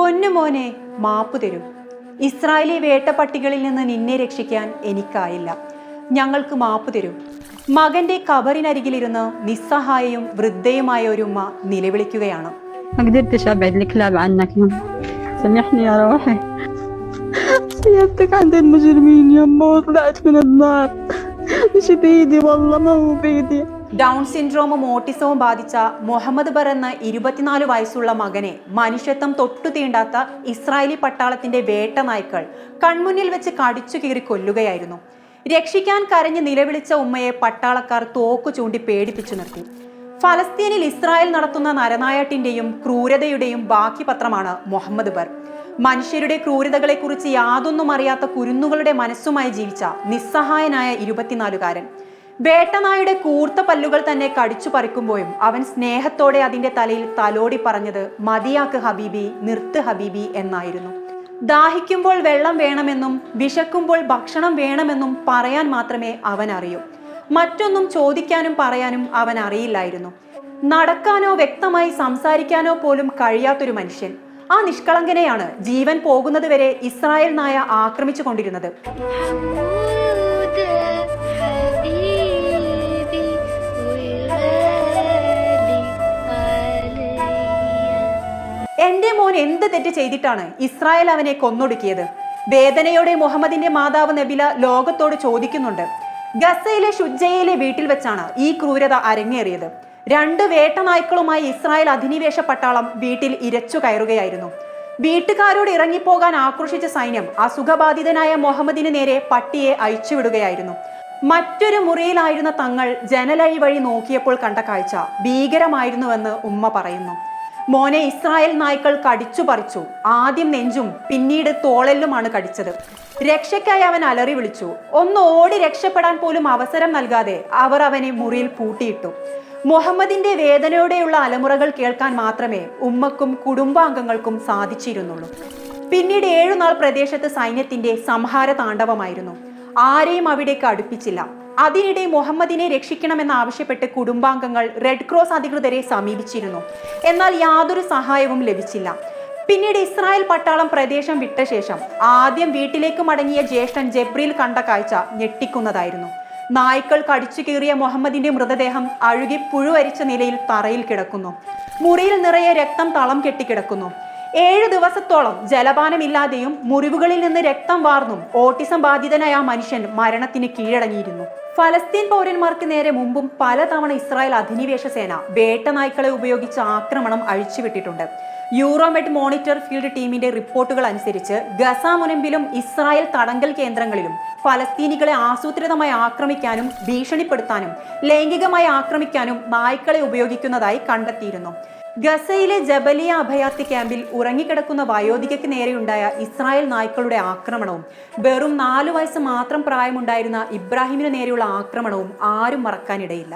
പൊന്നുമോനെ മാപ്പു തരൂ ഇസ്രായേലി വേട്ടപ്പട്ടികളിൽ നിന്ന് നിന്നെ രക്ഷിക്കാൻ എനിക്കായില്ല ഞങ്ങൾക്ക് മാപ്പു തരൂ മകന്റെ കബറിനരികിലിരുന്ന് നിസ്സഹായയും വൃദ്ധയുമായ ഒരു ഉമ്മ നിലവിളിക്കുകയാണ് ما قدرتش ابعد الكلاب عنك سامحني يا روحي سيبتك عند المجرمين يما وطلعت من النار مش بايدي والله ما هو بايدي ഡൗൺ സിൻഡ്രോമും ഓട്ടിസവും ബാധിച്ച മുഹമ്മദ് ബർ എന്ന ഇരുപത്തിനാല് വയസ്സുള്ള മകനെ മനുഷ്യത്വം തൊട്ടു തീണ്ടാത്ത ഇസ്രായേലി പട്ടാളത്തിന്റെ വേട്ട നായ്ക്കൾ കൺമുന്നിൽ വെച്ച് കടിച്ചു കീറി കൊല്ലുകയായിരുന്നു. രക്ഷിക്കാൻ കരഞ്ഞ് നിലവിളിച്ച ഉമ്മയെ പട്ടാളക്കാർ തോക്കു ചൂണ്ടി പേടിപ്പിച്ചു നിർത്തി. ഫലസ്തീനിൽ ഇസ്രായേൽ നടത്തുന്ന നരനായാട്ടിന്റെയും ക്രൂരതയുടെയും ബാക്കി പത്രമാണ് മുഹമ്മദ് ബർ മനുഷ്യരുടെ ക്രൂരതകളെക്കുറിച്ച് യാതൊന്നും അറിയാത്ത കുരുന്നുകളുടെ മനസ്സുമായി ജീവിച്ച നിസ്സഹായനായ ഇരുപത്തിനാലുകാരൻ. വേട്ടനായുടെ കൂർത്ത പല്ലുകൾ തന്നെ കടിച്ചു പറിക്കുമ്പോഴും അവൻ സ്നേഹത്തോടെ അതിന്റെ തലയിൽ തലോടി പറഞ്ഞത് മതിയാക്ക് ഹബീബി നിർത്ത് ഹബീബി എന്നായിരുന്നു. ദാഹിക്കുമ്പോൾ വെള്ളം വേണമെന്നും വിശക്കുമ്പോൾ ഭക്ഷണം വേണമെന്നും പറയാൻ മാത്രമേ അവൻ അറിയൂ മറ്റൊന്നും ചോദിക്കാനും പറയാനും അവൻ അറിയില്ലായിരുന്നു. നടക്കാനോ വ്യക്തമായി സംസാരിക്കാനോ പോലും കഴിയാത്തൊരു മനുഷ്യൻ. ആ നിഷ്കളങ്കനെയാണ് ജീവൻ പോകുന്നതുവരെ ഇസ്രായേൽ നായ ആക്രമിച്ചു കൊണ്ടിരുന്നത്. എന്റെ മോൻ എന്ത് തെറ്റ് ചെയ്തിട്ടാണ് ഇസ്രായേൽ അവനെ കൊന്നൊടുക്കിയത്? വേദനയോടെ മുഹമ്മദിന്റെ മാതാവ് നബില ലോകത്തോട് ചോദിക്കുന്നുണ്ട് ഗസയിലെ ഷുജയിലെ വീട്ടിൽ വെച്ചാണ് ഈ ക്രൂരത അരങ്ങേറിയത്. രണ്ട് വേട്ടനായ്ക്കളുമായി ഇസ്രായേൽ അധിനിവേശ പട്ടാളം വീട്ടിൽ ഇരച്ചു കയറുകയായിരുന്നു. വീട്ടുകാരോട് ഇറങ്ങിപ്പോകാൻ ആക്രോശിച്ച സൈന്യം അസുഖബാധിതനായ മുഹമ്മദിന് നേരെ പട്ടിയെ അഴിച്ചുവിടുകയായിരുന്നു. മറ്റൊരു മുറിയിലായിരുന്ന തങ്ങൾ ജനലഴി വഴി നോക്കിയപ്പോൾ കണ്ട കാഴ്ച ഭീകരമായിരുന്നുവെന്ന് ഉമ്മ പറയുന്നു. മോനെ ഇസ്രായേൽ നായ്ക്കൾ കടിച്ചു പറിച്ചു. ആദ്യം നെഞ്ചും പിന്നീട് തോളെല്ലുമാണ് കടിച്ചത്. രക്ഷയ്ക്കായി അവൻ അലറി വിളിച്ചു. ഒന്ന് ഓടി രക്ഷപ്പെടാൻ പോലും അവസരം നൽകാതെ അവർ അവനെ മുറിയിൽ പൂട്ടിയിട്ടു. മുഹമ്മദിന്റെ വേദനയോടെയുള്ള അലമുറകൾ കേൾക്കാൻ മാത്രമേ ഉമ്മക്കും കുടുംബാംഗങ്ങൾക്കും സാധിച്ചിരുന്നുള്ളൂ. പിന്നീട് ഏഴുനാൾ പ്രദേശത്ത് സൈന്യത്തിന്റെ സംഹാര താണ്ഡവമായിരുന്നു. ആരെയും അവിടേക്ക് അടുപ്പിച്ചില്ല. അതിനിടെ മുഹമ്മദിനെ രക്ഷിക്കണമെന്ന് ആവശ്യപ്പെട്ട് കുടുംബാംഗങ്ങൾ റെഡ് ക്രോസ് അധികൃതരെ സമീപിച്ചിരുന്നു. എന്നാൽ യാതൊരു സഹായവും ലഭിച്ചില്ല. പിന്നീട് ഇസ്രായേൽ പട്ടാളം പ്രദേശം വിട്ട ശേഷം ആദ്യം വീട്ടിലേക്ക് മടങ്ങിയ ജ്യേഷ്ഠൻ ജബ്രിൽ കണ്ട കാഴ്ച ഞെട്ടിക്കുന്നതായിരുന്നു. നായ്ക്കൾ കടിച്ചു കീറിയ മുഹമ്മദിന്റെ മൃതദേഹം അഴുകി പുഴുവരിച്ച നിലയിൽ തറയിൽ കിടക്കുന്നു. മുറിയിൽ നിറയെ രക്തം തളം കെട്ടിക്കിടക്കുന്നു. ഏഴ് ദിവസത്തോളം ജലപാനമില്ലാതെയും മുറിവുകളിൽ നിന്ന് രക്തം വാർന്നും ഓട്ടിസം ബാധിതനായ ആ മനുഷ്യൻ മരണത്തിന് കീഴടങ്ങിയിരുന്നു. ഫലസ്തീൻ പൗരന്മാർക്ക് നേരെ മുമ്പും പലതവണ ഇസ്രായേൽ അധിനിവേശ സേന വേട്ടനായ്ക്കളെ ഉപയോഗിച്ച് ആക്രമണം അഴിച്ചുവിട്ടിട്ടുണ്ട്. യൂറോമെഡ് മോണിറ്റർ ഫീൽഡ് ടീമിന്റെ റിപ്പോർട്ടുകൾ അനുസരിച്ച് ഗസ മുനമ്പിലും ഇസ്രായേൽ തടങ്കൽ കേന്ദ്രങ്ങളിലും ഫലസ്തീനികളെ ആസൂത്രിതമായി ആക്രമിക്കാനും ഭീഷണിപ്പെടുത്താനും ലൈംഗികമായി ആക്രമിക്കാനും നായ്ക്കളെ ഉപയോഗിക്കുന്നതായി കണ്ടെത്തിയിരുന്നു. ഗസയിലെ ജബലിയ അഭയാർത്ഥി ക്യാമ്പിൽ ഉറങ്ങിക്കിടക്കുന്ന വയോധികയ്ക്ക് നേരെയുണ്ടായ ഇസ്രായേൽ നായ്ക്കളുടെ ആക്രമണവും വെറും നാലു വയസ്സ് മാത്രം പ്രായമുണ്ടായിരുന്ന ഇബ്രാഹിമിന് നേരെയുള്ള ആക്രമണവും ആരും മറക്കാനിടയില്ല.